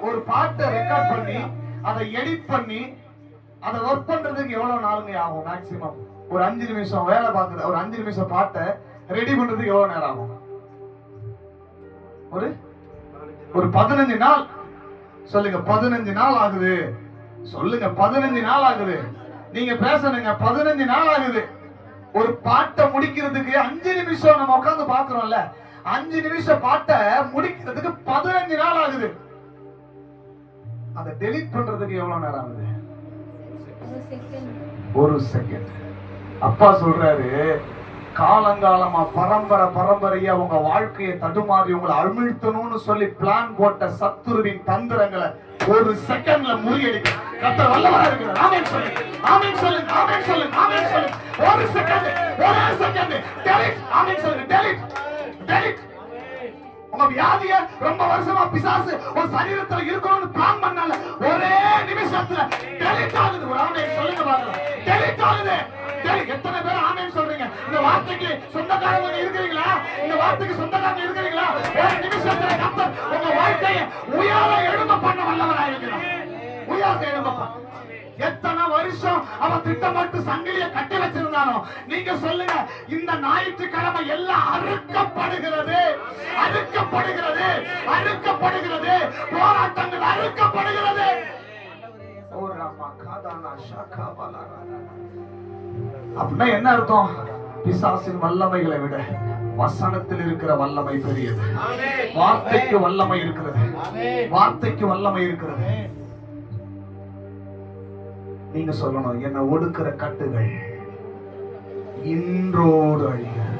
ஒரு பாட்டை ரெக்கார்ட் பண்ணி அதை எடிட் பண்ணி அதை ஒர்க் பண்றதுக்கு எவ்வளவு நாளுங்க ஆகும் மேக்ஸிமம் ஒரு அஞ்சு நிமிஷம் வேலை பார்க்குறது ஒரு அஞ்சு நிமிஷம் பாட்டை ரெடி பண்றதுக்கு எவ்வளவு நேரம் ஆகும்? ஒரு ஒரு பதினஞ்சு நாள். சொல்லுங்க பதினஞ்சு நாள் ஆகுது. சொல்லுங்க பதினஞ்சு நாள் ஆகுது. நீங்க பேசணுங்க பதினஞ்சு நாள் ஆகுது. ஒரு பாட்டை முடிக்கிறதுக்கு அஞ்சு நிமிஷம் நம்ம உட்கார்ந்து பாக்குறோம்ல அஞ்சு நிமிஷம் பாட்டை முடிக்கிறதுக்கு பதினஞ்சு நாள் ஆகுது. அதை டெலீட் பண்றதுக்கு எவ்வளவு நேரம் ஆகுது? ஒரு செகண்ட் அப்பா சொல்றாரு காலங்காலமா பரம்பரை பரம்பரையா உங்க வாழ்க்கையை தடுமாறி உங்களை அமிழ்த்தணும்னு சொல்லி பிளான் போட்ட சத்துருவின் தந்திரங்களை ஒரு செகண்ட்ல முறியடிக்க. கத்தர் வல்லவரா இருக்கிறார். ஆமென் சொல்லுங்க. ஆமென் சொல்லுங்க. ஆமென் சொல்லுங்க. ஆமென் சொல்லுங்க. ஒரு செகண்ட் ஒரே செகண்ட் டெலிட் ஆமென் சொல்லுங்க. டெலிட் டெலிட் உங்க வியாதிய ரொம்ப வருஷமா பிசாசு ஒரு சரீரத்துல இருக்கணும்னு பிளான் பண்ணால ஒரே நிமிஷத்துல டெலிட் ஆகுது ஒரு ஆமென் சொல்லுங்க பாருங்க டெலிட் ஆகுது டெலிட் எத்தனை பேர் ஆமென் சொல்றீங்க? இந்த வார்த்தைக்கு சொந்தக்காரங்க இருக்கிறீங்களா? இந்த வார்த்தைக்கு சொந்தக்காரங்க இருக்கிறீங்களா? ஒரு நிமிஷத்துல கத்தர் உங்க வாழ்க்கையை உயர எழும்ப பண்ண வல்லவரா உயர எழும்ப பண்ண. எத்தனை வருஷம் அவன் திட்டமிட்டு சங்கிலிய கட்டி வச்சிருந்தானோ நீங்க சொல்லுங்க இந்த ஞாயிற்றுக்கிழமை எல்லாம் அறுக்கப்படுகிறது. அறுக்கப்படுகிறது. அறுக்கப்படுகிறது. போராட்டங்கள் அறுக்கப்படுகிறது. அப்படின்னா என்ன அர்த்தம்? பிசாசின் வல்லமைகளை விட வசனத்தில் இருக்கிற வல்லமை பெரியது. வார்த்தைக்கு வல்லமை இருக்கிறது. வார்த்தைக்கு வல்லமை இருக்கிறது. நீங்க சொல்லணும் என்ன ஒடுக்கிற கட்டுகள் இன்றோடு அழிகிறது